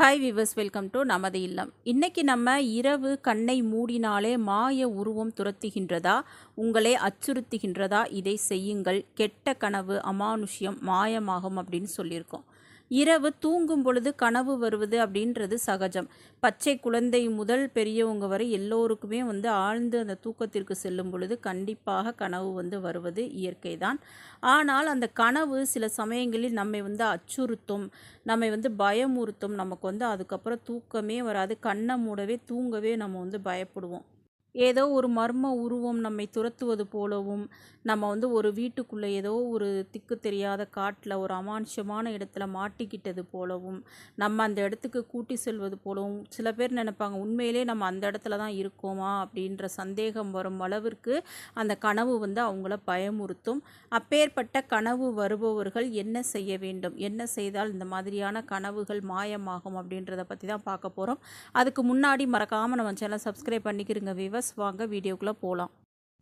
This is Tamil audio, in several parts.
ஹாய் விவர்ஸ் வெல்கம் டு நமது இல்லம். இன்றைக்கி நம்ம இரவு கண்ணை மூடினாலே மாய உருவம் துரத்துகின்றதா? உங்களை அச்சுறுத்துகின்றதா? இதை செய்யுங்கள். கெட்ட கனவு அமானுஷ்யம் மாயமாகும் அப்படின்னு சொல்லியிருக்கோம். இரவு தூங்கும் பொழுது கனவு வருவது அப்படின்றது சகஜம். பச்சை குழந்தை முதல் பெரியவங்க வரை எல்லோருக்குமே வந்து ஆழ்ந்து அந்த தூக்கத்திற்கு செல்லும் பொழுது கண்டிப்பாக கனவு வந்து வருவது இயற்கை தான் ஆனால் அந்த கனவு சில சமயங்களில் நம்மை வந்து அச்சுறுத்தும் நம்மை வந்து பயமுறுத்தும். நமக்கு வந்து அதுக்கப்புறம் தூக்கமே வராது. கண்ணை மூடவே தூங்கவே நம்ம வந்து பயப்படுவோம். ஏதோ ஒரு மர்ம உருவம் நம்மை துரத்துவது போலவும் நம்ம வந்து ஒரு வீட்டுக்குள்ளே ஏதோ ஒரு திக்கு தெரியாத காட்டில் ஒரு அமானுஷமான இடத்துல மாட்டிக்கிட்டது போலவும் நம்ம அந்த இடத்துக்கு கூட்டி செல்வது போலவும் சில பேர் நினைப்பாங்க உண்மையிலே நம்ம அந்த இடத்துல தான் இருக்கோமா? அப்படின்ற சந்தேகம் வரும் அளவிற்கு அந்த கனவு வந்து அவங்கள பயமுறுத்தும். அப்பேற்பட்ட கனவு வருபவர்கள் என்ன செய்ய வேண்டும்? என்ன செய்தால் இந்த மாதிரியான கனவுகள் மாயமாகும் அப்படின்றத பற்றி தான் பார்க்க போகிறோம் அதுக்கு முன்னாடி மறக்காமல் நம்ம சேனல் சப்ஸ்கிரைப் பண்ணிக்கிறோங்க விவஸ் வாங்க வீடியோக்குள்ளே போகலாம்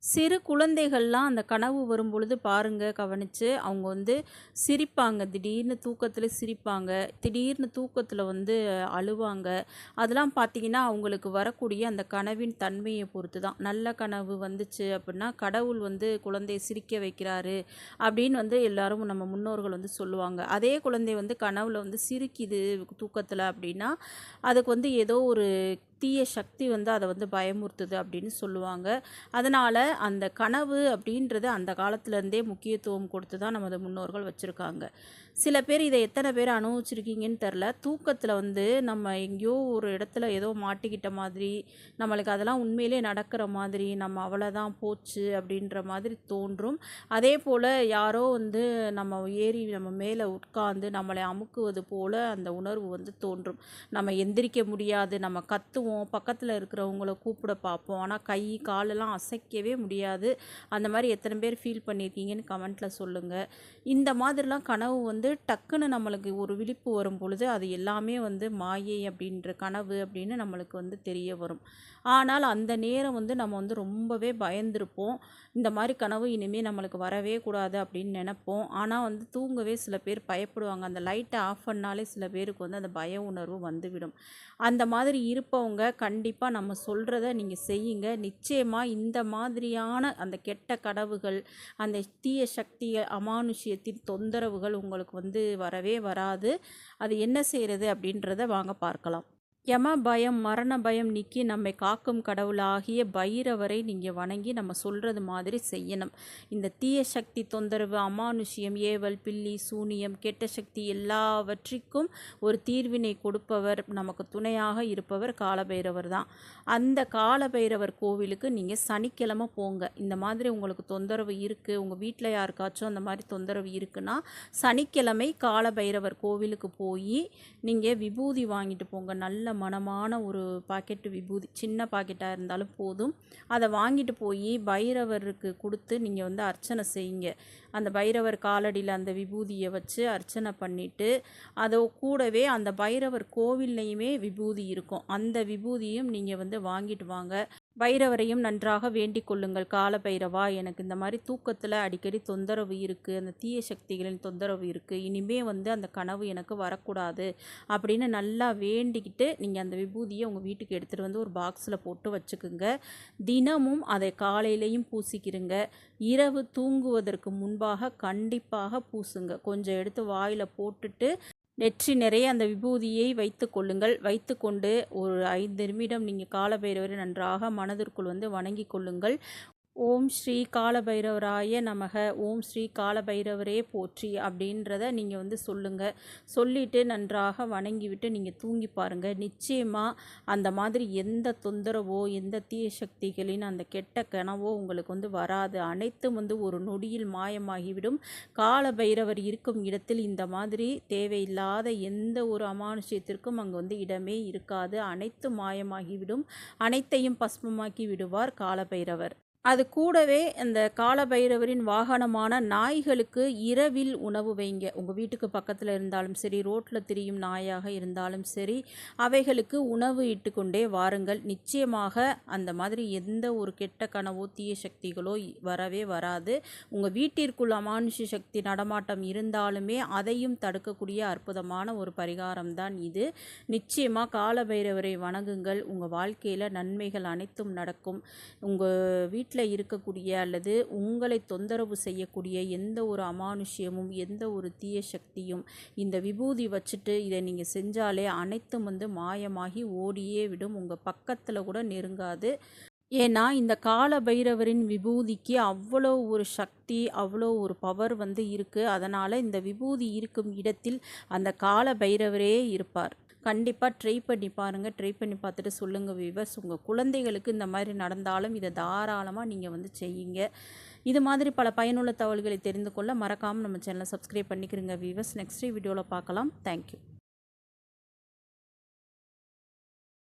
சிறு குழந்தைகள்லாம் அந்த கனவு வரும்பொழுது பாருங்கள் கவனித்து அவங்க வந்து சிரிப்பாங்க. திடீர்னு தூக்கத்தில் சிரிப்பாங்க திடீர்னு தூக்கத்தில் வந்து அழுவாங்க. அதெல்லாம் பார்த்திங்கன்னா அவங்களுக்கு வரக்கூடிய அந்த கனவின் தன்மையை பொறுத்து தான் நல்ல கனவு வந்துச்சு அப்படின்னா கடவுள் வந்து குழந்தையை சிரிக்க வைக்கிறாரு அப்படின்னு வந்து எல்லாரும் நம்ம முன்னோர்கள் வந்து சொல்லுவாங்க. அதே குழந்தை வந்து கனவில் வந்து சிரிக்குது தூக்கத்தில் அப்படின்னா அதுக்கு வந்து ஏதோ ஒரு தீய சக்தி வந்து அதை வந்து பயமுறுத்துது அப்படின்னு சொல்லுவாங்க. அதனால் அந்த கனவு அப்படின்றது அந்த காலத்துலேருந்தே முக்கியத்துவம் கொடுத்து தான் நமது முன்னோர்கள் வச்சுருக்காங்க. சில பேர் இதை எத்தனை பேர் அனுபவிச்சிருக்கீங்கன்னு தெரில தூக்கத்தில் வந்து நம்ம எங்கேயோ ஒரு இடத்துல ஏதோ மாட்டிக்கிட்ட மாதிரி நம்மளுக்கு அதெல்லாம் உண்மையிலே நடக்கிற மாதிரி நம்ம அவ்வளோதான் போச்சு அப்படின்ற மாதிரி தோன்றும். அதே போல் யாரோ வந்து நம்ம ஏறி நம்ம மேலே உட்காந்து நம்மளை அமுக்குவது போல் அந்த உணர்வு வந்து தோன்றும். நம்ம எந்திரிக்க முடியாது நம்ம கத்துவோம் பக்கத்தில் இருக்கிறவங்கள கூப்பிட பார்ப்போம். ஆனால் கை காலெல்லாம் அசைக்கவே முடியாது. அந்த மாதிரி எத்தனை பேர் ஃபீல் பண்ணியிருக்கீங்கன்னு கமெண்ட்டில் சொல்லுங்கள் இந்த மாதிரிலாம் கனவு வந்து டக்குன்னு நம்மளுக்கு ஒரு விழிப்பு வரும் பொழுது அது எல்லாமே வந்து மாயை அப்படின்ற கனவு அப்படின்னு நம்மளுக்கு வந்து தெரிய வரும். ஆனால் அந்த நேரம் வந்து நம்ம வந்து ரொம்பவே பயந்துருப்போம். இந்த மாதிரி கனவு இனிமேல் நம்மளுக்கு வரவே கூடாது அப்படின்னு நினப்போம். ஆனால் வந்து தூங்கவே சில பேர் பயப்படுவாங்க. அந்த லைட்டை ஆஃப் பண்ணாலே சில பேருக்கு வந்து அந்த பய உணர்வு வந்துவிடும். அந்த மாதிரி இருப்பவங்க கண்டிப்பாக நம்ம சொல்கிறத நீங்கள் செய்யுங்க. நிச்சயமாக இந்த மாதிரியான அந்த கெட்ட கடவுகள் அந்த தீய சக்தி அமானுஷ்யத்தின் தொந்தரவுகள் உங்களுக்கு வந்து வரவே வராது. அது என்ன செய்கிறது அப்படின்றத வாங்க பார்க்கலாம். யம பயம் மரண பயம் நீக்கி நம்மை காக்கும் கடவுளாகிய பைரவரை நீங்கள் வணங்கி நம்ம சொல்கிறது மாதிரி செய்யணும். இந்த தீய சக்தி தொந்தரவு அமானுஷ்யம் ஏவல் பில்லி சூனியம் கெட்ட சக்தி எல்லாவற்றிற்கும் ஒரு தீர்வினை கொடுப்பவர் நமக்கு துணையாக இருப்பவர் காலபைரவர் தான். அந்த காலபைரவர் கோவிலுக்கு நீங்கள் சனிக்கிழமை போங்க. இந்த மாதிரி உங்களுக்கு தொந்தரவு இருக்குது உங்கள் வீட்டில் யாருக்காச்சும் அந்த மாதிரி தொந்தரவு இருக்குன்னா சனிக்கிழமை காலபைரவர் கோவிலுக்கு போய் நீங்கள் விபூதி வாங்கிட்டு போங்க. நல்ல மனமான ஒரு பாக்கெட்டு விபூதி சின்ன பாக்கெட்டாக இருந்தாலும் போதும். அதை வாங்கிட்டு போய் பைரவருக்கு கொடுத்து நீங்கள் வந்து அர்ச்சனை செய்யுங்க. அந்த பைரவர் காலடியில் அந்த விபூதியை வச்சு அர்ச்சனை பண்ணிவிட்டு அதை கூடவே அந்த பைரவர் கோவில்லையுமே விபூதி இருக்கும். அந்த விபூதியும் நீங்கள் வந்து வாங்கிட்டு வாங்க. பைரவரையும் நன்றாக வேண்டிக் கொள்ளுங்கள். கால பைரவா எனக்கு இந்த மாதிரி தூக்கத்தில் அடிக்கடி தொந்தரவு இருக்குது அந்த தீய சக்திகளின் தொந்தரவு இருக்குது இனிமே வந்து அந்த கனவு எனக்கு வரக்கூடாது அப்படின்னு நல்லா வேண்டிக்கிட்டு நீங்கள் அந்த விபூதியை உங்கள் வீட்டுக்கு எடுத்துகிட்டு வந்து ஒரு பாக்ஸில் போட்டு வச்சுக்குங்க. தினமும் அதை காலையிலையும் பூசிக்கிறங்க இரவு தூங்குவதற்கு முன்பாக கண்டிப்பாக பூசுங்க. கொஞ்சம் எடுத்து வாயில் போட்டுட்டு நெற்றி நிறைய அந்த விபூதியை வைத்து கொள்ளுங்கள். வைத்து கொண்டு ஒரு ஐந்து நிமிடம் நீங்கள் காலபைரவரை நன்றாக மனதிற்குள் வந்து வணங்கி கொள்ளுங்கள். ஓம் ஸ்ரீ காலபைரவராய நமக. ஓம் ஸ்ரீ காலபைரவரே போற்றி அப்படின்றத நீங்கள் வந்து சொல்லுங்கள் சொல்லிவிட்டு நன்றாக வணங்கிவிட்டு நீங்கள் தூங்கி பாருங்கள் நிச்சயமாக அந்த மாதிரி எந்த தொந்தரவோ எந்த தீய சக்திகளின் அந்த கெட்ட கனவோ உங்களுக்கு வந்து வராது. அனைத்தும் வந்து ஒரு நொடியில் மாயமாகிவிடும். காலபைரவர் இருக்கும் இடத்தில் இந்த மாதிரி தேவையில்லாத எந்த ஒரு அமானுஷ்யத்திற்கும் அங்கே வந்து இடமே இருக்காது. அனைத்தும் மாயமாகிவிடும். அனைத்தையும் பஸ்மமாக்கி விடுவார் காலபைரவர். அது கூடவே அந்த காலபைரவரின் வாகனமான நாய்களுக்கு இரவில் உணவு வைங்க. உங்கள் வீட்டுக்கு பக்கத்தில் இருந்தாலும் சரி ரோட்டில் திரியும் நாயாக இருந்தாலும் சரி அவைகளுக்கு உணவு இட்டுக்கொண்டே வாருங்கள். நிச்சயமாக அந்த மாதிரி எந்த ஒரு கெட்ட கனவோ தீய சக்திகளோ வரவே வராது. உங்கள் வீட்டிற்குள் அமானுஷ சக்தி நடமாட்டம் இருந்தாலுமே அதையும் தடுக்கக்கூடிய அற்புதமான ஒரு பரிகாரம் தான் இது. நிச்சயமாக காலபைரவரை வணங்குங்கள். உங்கள் வாழ்க்கையில் நன்மைகள் அனைத்தும் நடக்கும். உங்கள் வீட்டில் வீட்டில் இருக்கக்கூடிய அல்லது உங்களை தொந்தரவு செய்யக்கூடிய எந்த ஒரு அமானுஷ்யமும் எந்த ஒரு தீய சக்தியும் இந்த விபூதி வச்சுட்டு இதை நீங்கள் செஞ்சாலே அனைத்தும் வந்து மாயமாகி ஓடியே விடும். உங்கள் பக்கத்தில் கூட நெருங்காது. ஏன்னா இந்த கால பைரவரின் விபூதிக்கு அவ்வளோ ஒரு சக்தி அவ்வளோ ஒரு பவர் வந்து இருக்குது அதனால் இந்த விபூதி இருக்கும் இடத்தில் அந்த கால பைரவரே இருப்பார். கண்டிப்பாக ட்ரை பண்ணி பாருங்கள் ட்ரை பண்ணி பார்த்துட்டு சொல்லுங்கள் விவர்ஸ் உங்கள் குழந்தைகளுக்கு இந்த மாதிரி நடந்தாலும் இதை தாராளமாக நீங்கள் வந்து செய்யுங்க. இது மாதிரி பல பயனுள்ள தகவல்களை தெரிந்து கொள்ள மறக்காமல் நம்ம சேனலை சப்ஸ்கிரைப் பண்ணிக்கிறங்க விவர்ஸ் நெக்ஸ்ட் வீடியோவில் பார்க்கலாம். தேங்க்யூ